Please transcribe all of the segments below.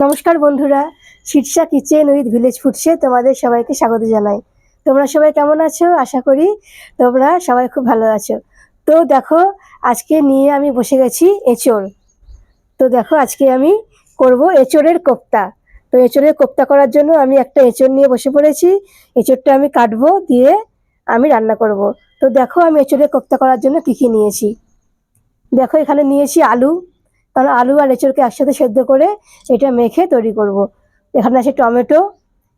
নমস্কার বন্ধুরা, Shirsha kitchen with village ফুডসে তোমাদের সবাইকে স্বাগত জানাই। তোমরা সবাই কেমন আছো? আশা করি তোমরা সবাই খুব ভালো আছো। তো দেখো, আজকে নিয়ে আমি বসে গেছি এঁচড়। তো দেখো, আজকে আমি করব এঁচড়ের কোপ্তা। তো এঁচড়ের কোপ্তা করার জন্য আমি একটা এঁচড় নিয়ে বসে পড়েছি। এঁচড়টা আমি কাটবো, দিয়ে আমি রান্না করব। তো দেখো, আমি এঁচড়ের কোপ্তা করার জন্য কী কী নিয়েছি। দেখো, এখানে নিয়েছি আলু কারণ আলু আর এঁচড়কে একসাথে সেদ্ধ করে এটা মেখে তৈরি করব। এখানে আছে টমেটো,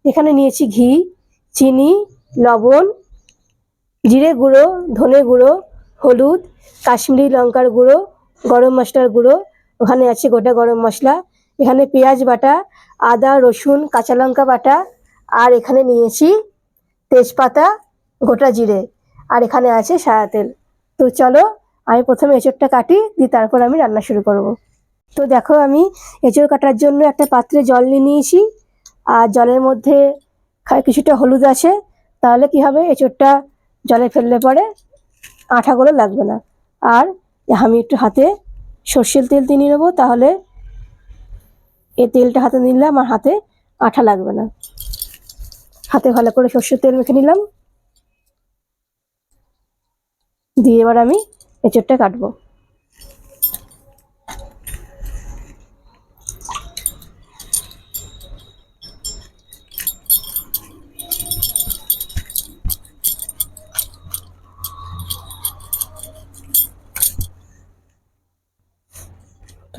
এখানে নিয়েছি ঘি, চিনি, লবণ, জিরে গুঁড়ো, ধনে গুঁড়ো, হলুদ, কাশ্মীরি লঙ্কার গুঁড়ো, গরম মশলার গুঁড়ো, ওখানে আছে গোটা গরম মশলা, এখানে পেঁয়াজ বাটা, আদা, রসুন, কাঁচা লঙ্কা বাটা, আর এখানে নিয়েছি তেজপাতা, গোটা জিরে, আর এখানে আছে সারা তেল তো চলো, আমি প্রথমে এঁচড়টা কাটি, দিয়ে তারপর আমি রান্না শুরু করব তো দেখো আমি এঁচড় কাটার জন্য একটা পাত্রে জল নিয়ে নিয়েছি। আর জলের মধ্যে কিছুটা হলুদ আছে। তাহলে কি হবে? এঁচড়টা জলে ফেললে পরে আঠাগুলো লাগবে না। আর আমি একটু হাতে সর্ষের তেল দিয়ে নেব, তাহলে এই তেলটা হাতে নিলে আমার হাতে আঠা লাগবে না। হাতে ভালো করে সর্ষের তেল মেখে নিলাম। দিয়ে এবার আমি এঁচড়টা কাটবো।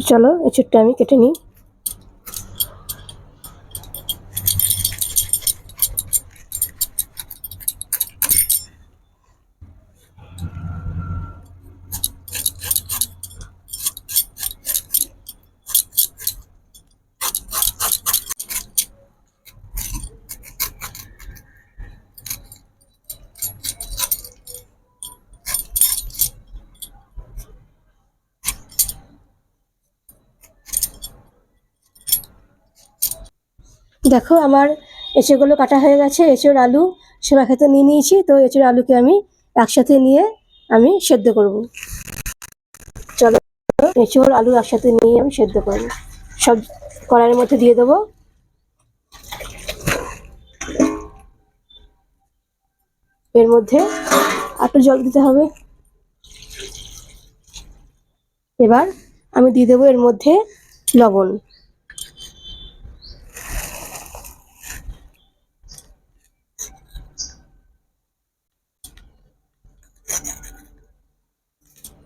তো এই চুটটা আমি কেটে নিই। দেখো, আমার এঁচড়গুলো কাটা হয়ে গেছে, এঁচড়, আলু সেবা একসাথে নিয়ে নিয়েছি, তো এঁচড়, আলুকে আমি একসাথে নিয়ে আমি সেদ্ধ করব। চলো, এঁচড়, আলু একসাথে নিয়ে আমি সেদ্ধ করব। সব কড়াইয়ের মধ্যে দিয়ে দেবো। এর মধ্যে একটু জল দিতে হবে। এবার আমি দিয়ে দেবো এর মধ্যে লবণ।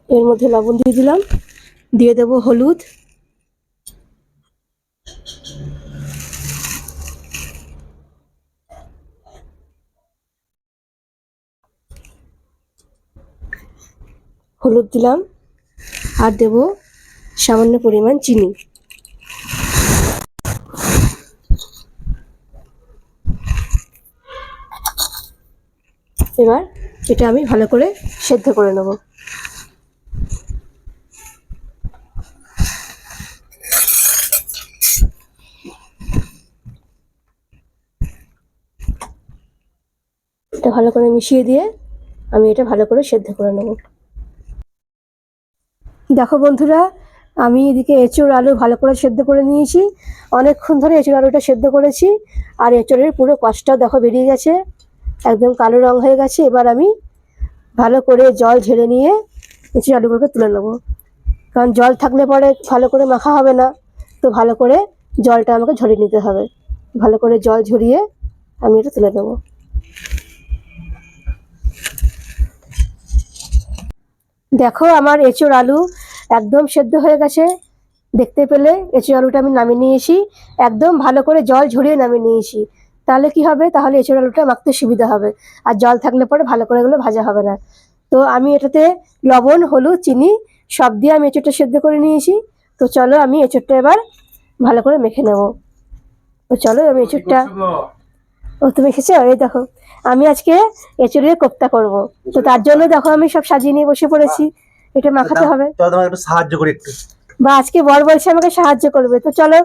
এর মধ্যে লবণ দিয়ে দিলাম। দিয়ে দেবো হলুদ। হলুদ দিলাম আর দেব সামান্য পরিমাণ চিনি। এবার এটা আমি ভালো করে সেদ্ধ করে নেব এটা ভালো করে মিশিয়ে দিয়ে আমি এটা ভালো করে সেদ্ধ করে নেব। দেখো বন্ধুরা, আমি এদিকে এঁচড় আলু ভালো করে সেদ্ধ করে নিয়েছি। অনেকক্ষণ ধরে এঁচড় আলুটা সেদ্ধ করেছি আর এঁচড়ের পুরো কষ্টটা দেখো বেরিয়ে গেছে। একদম কালো রং হয়ে গেছে। এবার আমি ভালো করে জল ঝেড়ে নিয়ে এঁচড় আলুগুলোকে তুলে নেব। কারণ জল থাকলে পরে ভালো করে মাখা হবে না। তো ভালো করে জলটা আমাকে ঝরিয়ে নিতে হবে। ভালো করে জল ঝরিয়ে আমি এটা তুলে নেব। দেখো আমার এঁচড় আলু একদম সেদ্ধ হয়ে গেছে। দেখতে পেলে এঁচড় আলুটা আমি নামিয়ে নিয়েছি। একদম ভালো করে জল ঝরিয়ে নামিয়ে নিয়েছি। তাহলে কি হবে? তাহলে এঁচড় আলুটা মাখতে সুবিধা হবে। আর জল থাকলে পরে ভালো করে এগুলো ভাজা হবে না। তো আমি এটাতে লবণ, হলুদ, চিনি সব দিয়ে আমি এঁচড়টা সেদ্ধ করে নিয়েছি। তো চলো আমি এঁচড়টা এবার ভালো করে মেখে নেব। তো চলো আমি এঁচড়টা ও তুমি এসেছ? এই দেখো আমি আজকে এঁচড়ের কোপ্তা করব। তো তার জন্য দেখো আমি সব সাজিয়ে নিয়ে বসে পড়েছি। এটা মাখাতে হবে। তো তোমাকে একটু সাহায্য করি একটু। বা আজকে বর বলছে আমাকে সাহায্য করবে। তো চলো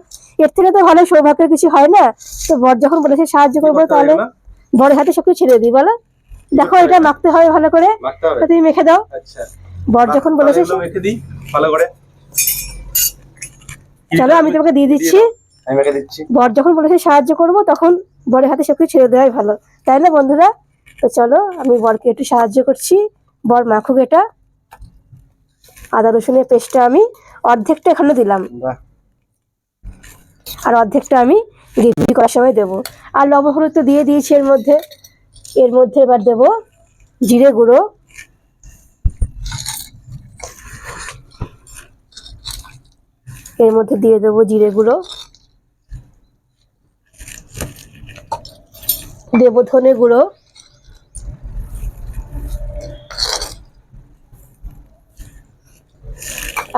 এর থেকে তো ভালো সৌভাগ্যের কিছু হয় না। তো বর যখন বলেছে সাহায্য করব তাহলে বড় হাতে সবকিছু ছেড়ে দিই বলো? দেখো এটা মাখতে হবে ভালো করে। তো তুমি মেখে দাও। আচ্ছা। বর যখন বলেছে মেখে দিই ভালো করে। চলো আমি তোমাকে দিয়ে দিচ্ছি। আমি মেখে দিচ্ছি। বর যখন বলেছে সাহায্য করব তখন বরের হাতে সবকিছু ছেড়ে দেওয়াই ভালো। তাই না বন্ধুরা? তো চলো আমি বরকে একটু সাহায্য করছি। বর মাখুক এটা। আদা রসুনের পেস্টটা আমি অর্ধেকটা এখানে দিলাম। আর অর্ধেকটা আমি গ্রেভি করার সময় দেবো। আর লবণ হলুদ তো দিয়ে দিয়েছি এর মধ্যে। এর মধ্যে এবার দেবো জিরে গুঁড়ো। এর মধ্যে দিয়ে দেবো জিরে গুঁড়ো। দেবো ধনে গুঁড়ো।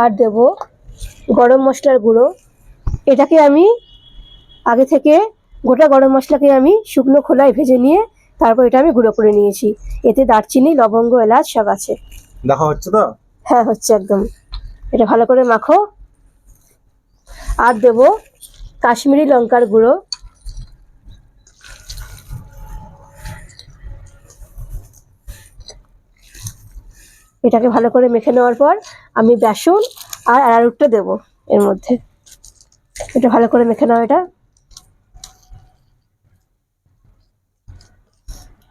আর দেবো গরম মশলার গুঁড়ো। এটাকে আমি আগে থেকে গোটা গরম মশলাকে আমি শুকনো খোলায় ভেজে নিয়ে তারপর এটা আমি গুঁড়ো করে নিয়েছি। এতে দারচিনি লবঙ্গ এলাচ সব আছে। দেখা হচ্ছে তো? হ্যাঁ হচ্ছে একদম। এটা ভালো করে মাখো। আর দেব কাশ্মীরি লঙ্কার গুঁড়ো। এটাকে ভালো করে মেখে নেওয়ার পর আমি বেসন আর অ্যারারুটটা দেবো এর মধ্যে। এটা ভালো করে মেখে নাও এটা।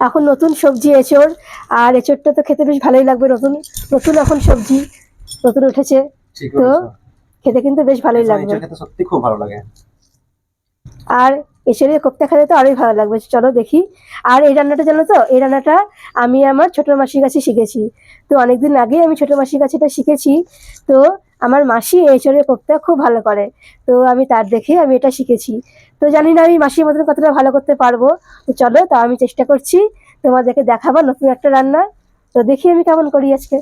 এখন নতুন সবজি এঁচড়। আর এঁচড়টা তো খেতে বেশ ভালোই লাগবে নতুন নতুন এখন সবজি নতুন উঠেছে। তো খেতে কিন্তু বেশ ভালোই লাগবে। সত্যি খুব ভালো লাগে। আর এঁচড়ের কোপ্তা খেতে তো আরোই ভালো লাগবে চলো দেখি। আর এই রান্নাটা জানো তো? এই রান্নাটা আমি আমার ছোট মাসির কাছে শিখেছি। তো অনেকদিন আগে আমি ছোট মাসির কাছে এটা শিখেছি। তো আমার মাসি এই এঁচড়ের কোপ্তা খুব ভালো করে। তো আমি তার দেখে আমি এটা শিখেছি। তো জানি না আমি মাসির মতন কতটা ভালো করতে পারব। তো চলো তা আমি চেষ্টা করছি তোমাদেরকে দেখাবো নতুন একটা রান্না। তো দেখি আমি কেমন করি আজকে।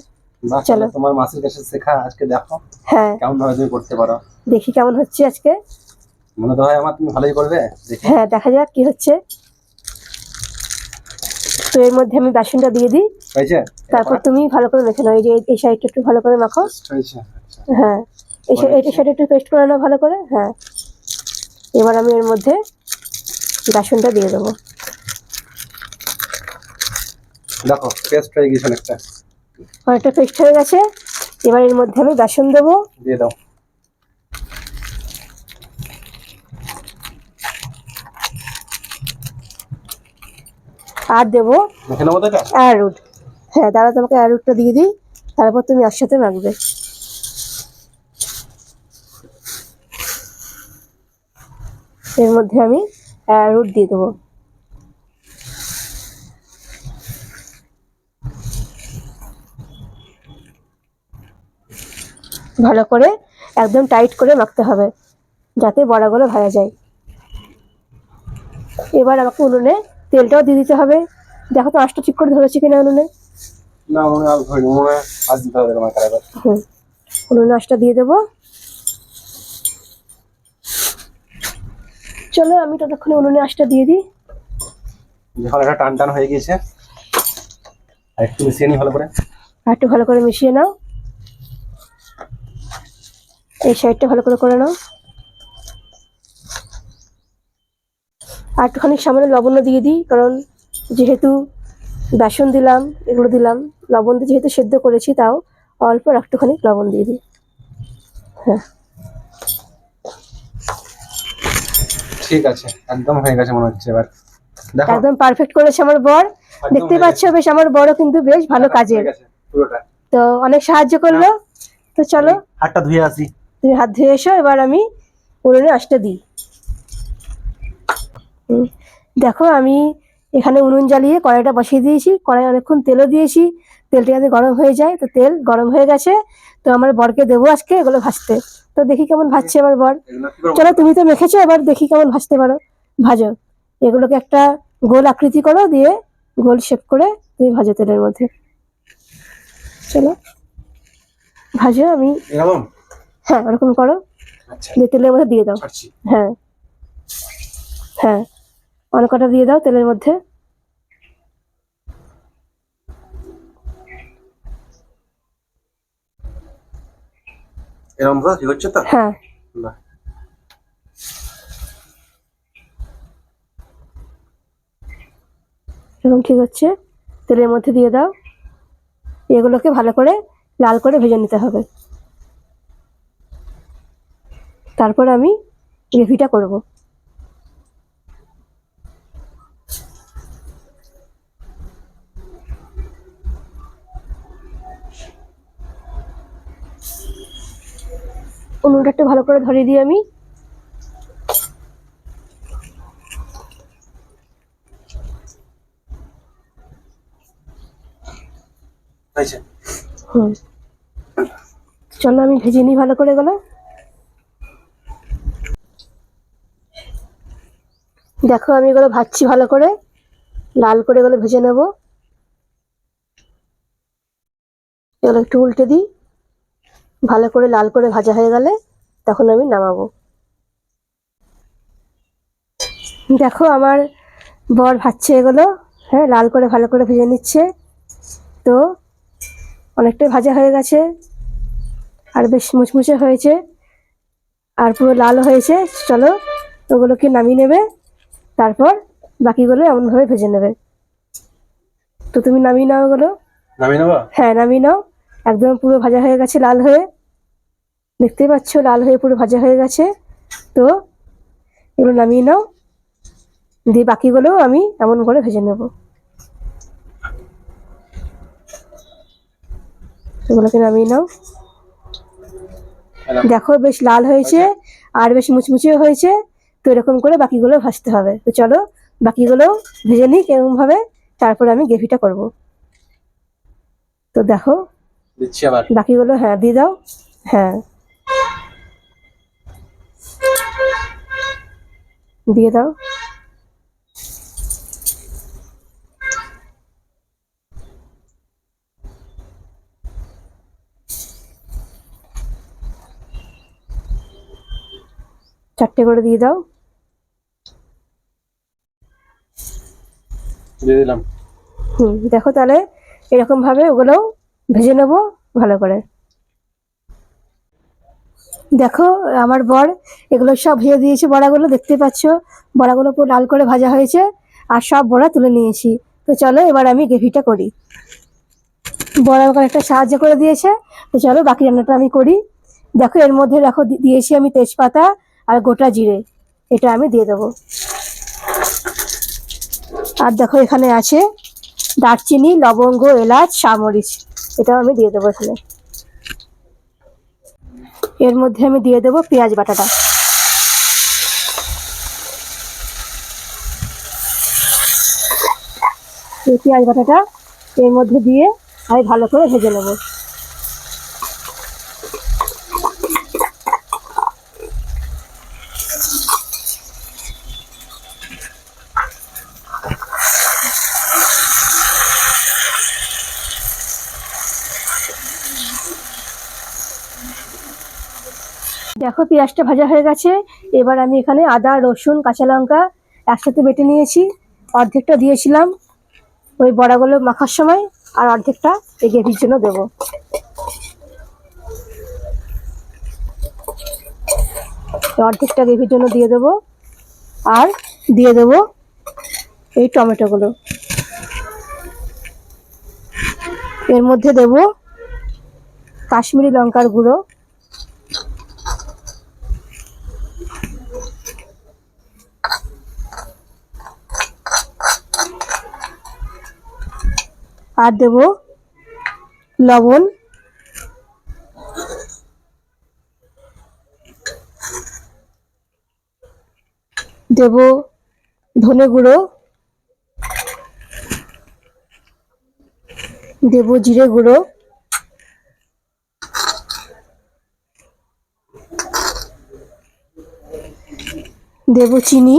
চলো। তোমার মাসির কাছে শেখা আজকে দেখো হ্যাঁ। কেমন ভাবে তুমি করতে পারো। দেখি কেমন হচ্ছে আজকে। মনে তো হয় আমার তুমি ভালোই করবে হ্যাঁ দেখা যাক কি হচ্ছে। তো এর মধ্যে আমি বেসনটা দিয়ে দিই। তারপর তুমি ভালো করে মেখে নাও এই যে এই সাইডটা একটু ভালো করে মাখো। আচ্ছা। হ্যাঁ এই এইটা সাইডে একটু পেস্ট করে নাও ভালো করে হ্যাঁ। এবার আমি এর মধ্যে বেসনটা দিয়ে দেবো। দেখো পেস্ট হয়ে গেছে অনেকটা। অনেকটা পেস্ট হয়ে গেছে। এবার এর মধ্যে আমি বেসন দেবো। দিয়ে দাও। আর দেবো অ্যারুট হ্যাঁ দাঁড়া তোমাকে অ্যারুটটা দিয়ে দিই তারপর তুমি একসাথে মাখবে এর মধ্যে আমি অ্যারুট দিয়ে দেবো। ভালো করে একদম টাইট করে মাখতে হবে যাতে বড়াগুলো ভাজা যায়। এবার আমাকে উনুনে তেলটাও দিয়ে দিতে হবে। দেখো তো আঁশটা ঠিক করে ধরেছে কিনা উনুনে। না মনে ধরি আজ দিতে হবে কারাগার হুম। উনুনে আঁশটা দিয়ে দেবো। চলো আমি ততক্ষণে উনুনে আঁশটা দিয়ে দিই। যখন এটা টান টান হয়ে গেছে আর একটু মিশিয়ে নি ভালো করে। আর একটু ভালো করে মিশিয়ে নাও। এই সাইডটা ভালো করে করে নাও। আর একটুখানি সামনে লবণ দিয়ে দিই কারণ যেহেতু বেসন দিলাম এগুলো দিলাম লবণ দিয়ে যেহেতু সেদ্ধ করেছি তাও অল্প আর একটুখানি লবণ দিয়ে দিই। হ্যাঁ। ঠিক আছে একদম হয়ে গেছে মনে হচ্ছে এবার। দেখো। একদম পারফেক্ট করেছে আমার বর। দেখতে পাচ্ছ বেশ আমার বড় কিন্তু বেশ ভালো পুরোটা। তো অনেক সাহায্য করল। তো চলো। হাতটা ধুয়ে আসি। তুমি হাত ধুয়ে এসো এবার আমি উনুনে আঁচটা দিই। দেখো আমি এখানে উনুন জ্বালিয়ে কড়াইটা বসিয়ে দিয়েছি কড়াই অনেকক্ষণ তেলও দিয়েছি তেলটা যাতে গরম হয়ে যায় তো তেল গরম হয়ে গেছে তো আমার বরকে দেবো আজকে এগুলো ভাজতে। তো দেখি কেমন ভাজছে আমার বর? চলো তুমি তো মেখেছো এবার দেখি কেমন ভাজতে পারো। ভাজো। এগুলোকে একটা গোল আকৃতি করো দিয়ে গোল শেপ করে তুমি ভাজো তেলের মধ্যে। চলো। ভাজো আমি হ্যাঁ ওরকম করো। আচ্ছা। তেলের মধ্যে দিয়ে দাও। হ্যাঁ। হ্যাঁ। অনেক কটা দিয়ে দাও তেলের মধ্যে। এরকম তো ঠিক হচ্ছে তো? হ্যাঁ। এরকম ঠিক হচ্ছে। তেলের মধ্যে দিয়ে দাও। এগুলোকে ভালো করে লাল করে ভেজে নিতে হবে। তারপর আমি গ্রেভিটা করব। উনুনটা একটু ভালো করে ধরিয়ে দিই আমি। হুম। চলো আমি ভেজে নিই ভালো করে গেলো দেখো আমি এগুলো ভাজছি ভালো করে। লাল করে এগুলো ভেজে নেব। এগুলো একটু উল্টে দিই। ভালো করে লাল করে ভাজা হয়ে গেলে তখন আমি নামাবো। দেখো আমার বর ভাজছে এগুলো হ্যাঁ লাল করে ভালো করে ভেজে নিচ্ছে। তো অনেকটাই ভাজা হয়ে গেছে আর বেশ মুচমুচে হয়েছে আর পুরো লাল হয়েছে। চলো ওগুলোকে নামিয়ে নেবে তারপর বাকিগুলো এমনভাবে ভেজে নেবে। তো তুমি নামিয়ে নাও ওগুলো নামিয়ে নেব? হ্যাঁ নামিয়ে নাও। একদম পুরো ভাজা হয়ে গেছে লাল হয়ে। দেখতেই পাচ্ছ লাল হয়ে পুরো ভাজা হয়ে গেছে। তো এগুলো নামিয়ে নাও। দিয়ে বাকিগুলো আমি এমন করে ভেজে নেব। এগুলোকে নামিয়ে নাও। দেখো বেশ লাল হয়েছে আর বেশ মুচমুচে হয়েছে। তো এরকম করে বাকিগুলো ভাজতে হবে। তো চলো বাকিগুলো ভেজে নিই কেরকম ভাবে তারপর আমি গ্রেভিটা করব। তো দেখো বাকিগুলো হ্যাঁ দিয়ে দাও। হ্যাঁ। দিয়ে দাও। চারটে করে দিয়ে দাও। দিয়ে দিলাম। হুম দেখো তাহলে এরকম ভাবে ওগুলো ভেজে নেব ভালো করে। দেখো, আমার বর, এগুলো সব ভেজে দিয়েছে বড়াগুলো, দেখতে পাচ্ছ? বড়াগুলো পুরো লাল করে ভাজা হয়েছে, আর সব বড়া তুলে নিয়েছি। তো চলো, এবার আমি গ্রেভিটা করি। বড়া আমাকে একটা সাহায্য করে দিয়েছে। তো চলো, বাকি রান্নাটা আমি করি। দেখো, এর মধ্যে দেখো দিয়েছি আমি তেজপাতা আর গোটা জিরে। এটা আমি দিয়ে দেবো। আর দেখো, এখানে আছে দারচিনি, লবঙ্গ, এলাচ সামরিচ এটাও আমি দিয়ে দেবো এখানে। এর মধ্যে আমি দিয়ে দেবো পেঁয়াজ বাটাটা। এই পেঁয়াজ বাটাটা এর মধ্যে দিয়ে আমি ভালো করে ভেজে নেব। দেখো পেঁয়াজটা ভাজা হয়ে গেছে। এবার আমি এখানে আদা, রসুন, কাঁচা লঙ্কা একসাথে বেটে নিয়েছি। অর্ধেকটা দিয়েছিলাম ওই বড়াগুলো মাখার সময় আর অর্ধেকটা এই গ্রেভির জন্য দেবো। অর্ধেকটা গ্রেভির জন্য দিয়ে দেবো আর দিয়ে দেবো এই টমেটোগুলো। এর মধ্যে দেবো কাশ্মীরি লঙ্কার গুঁড়ো আর দেব লবণ। দেব ধনে গুঁড়ো। দেব জিরে গুঁড়ো। দেব চিনি।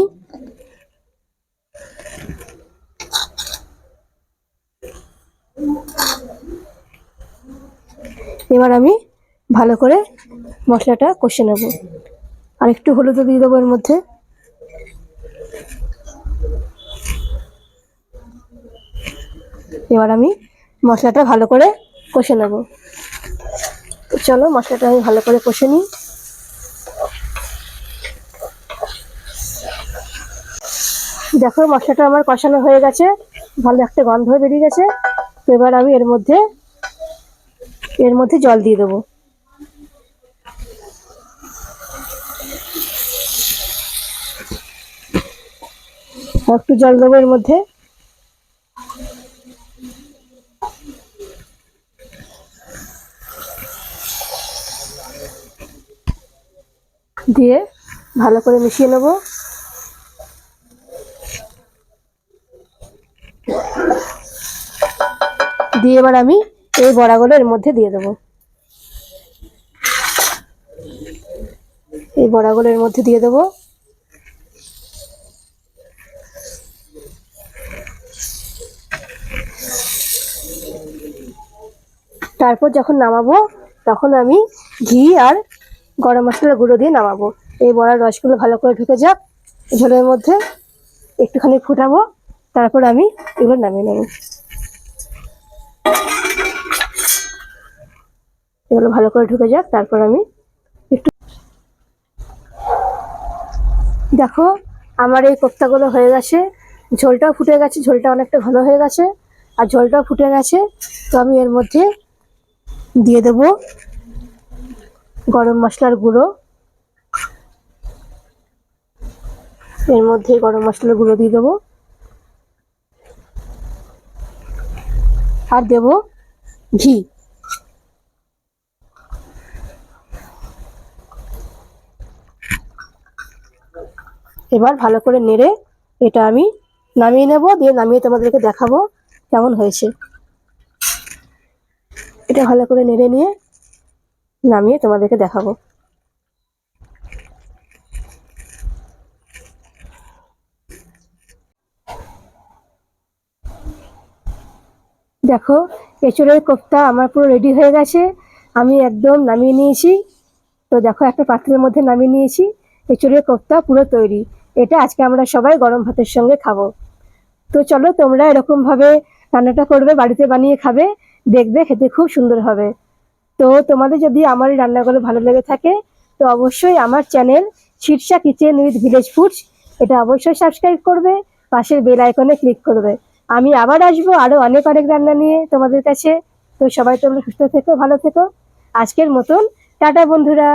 এবার আমি ভালো করে মশলাটা কষে নেব। আর একটু হলুদও দিয়ে দেবো এর মধ্যে। এবার আমি মশলাটা ভালো করে কষে নেব। চলো মশলাটা আমি ভালো করে কষে নিই। দেখো মশলাটা আমার কষানো হয়ে গেছে, ভালো একটা গন্ধ বেরিয়ে গেছে। এবার আমি এর মধ্যে এর মধ্যে জল দিয়ে দেবো। একটু জল দেবো এর মধ্যে। দিয়ে ভালো করে মিশিয়ে নেব। দিয়ে এবার আমি এই বড়াগুলো এর মধ্যে দিয়ে দেবো। এই বড়াগুলো এর মধ্যে দিয়ে দেবো। তারপর যখন নামাবো, তখন আমি ঘি আর গরম মশলার গুঁড়ো দিয়ে নামাবো। এই বড়ার রসগুলো ভালো করে ঢুকে যাক। ঝোলের মধ্যে একটুখানি ফুটাবো। তারপর আমি এগুলো নামিয়ে নেব। এগুলো ভালো করে ঢুকে যাক, তারপর আমি একটু দেখো, আমার এই কোপ্তাগুলো হয়ে গেছে। ঝোলটাও ফুটে গেছে, ঝোলটা অনেকটা ঘন হয়ে গেছে। আর ঝোলটাও ফুটে গেছে, তো আমি এর মধ্যে দিয়ে দেব গরম মশলার গুঁড়ো। এর মধ্যে গরম মশলার গুঁড়ো দিয়ে দেবো। আর দেব ঘি। এবার ভালো করে নেড়ে এটা আমি নামিয়ে নেব, দিয়ে নামিয়ে তোমাদেরকে দেখাবো কেমন হয়েছে। এটা ভালো করে নেড়ে নিয়ে নামিয়ে তোমাদেরকে দেখাবো। দেখো, এঁচড়ের কোপ্তা আমার পুরো রেডি হয়ে গেছে। আমি একদম নামিয়ে নিয়েছি। তো দেখো, একটা পাত্রের মধ্যে নামিয়ে নিয়েছি। এঁচড়ের কোপ্তা পুরো তৈরি। এটা আজকে আমরা সবাই গরম ভাতের সঙ্গে খাব। তো চলো, তোমরা এরকমভাবে রান্নাটা করবে, বাড়িতে বানিয়ে খাবে, দেখবে খেতে খুব সুন্দর হবে। তো তোমাদের যদি আমার এই রান্নাগুলো ভালো লেগে থাকে, তো অবশ্যই আমার channel Shirsha kitchen with village foods, এটা অবশ্যই সাবস্ক্রাইব করবে, পাশের বেল আইকনে ক্লিক করবে। আমি আবার আসব আরও অনেক অনেক রান্না নিয়ে তোমাদের কাছে। তো সবাই তোমরা সুস্থ থেকো, ভালো থেকো। আজকের মতন, টাটা বন্ধুরা।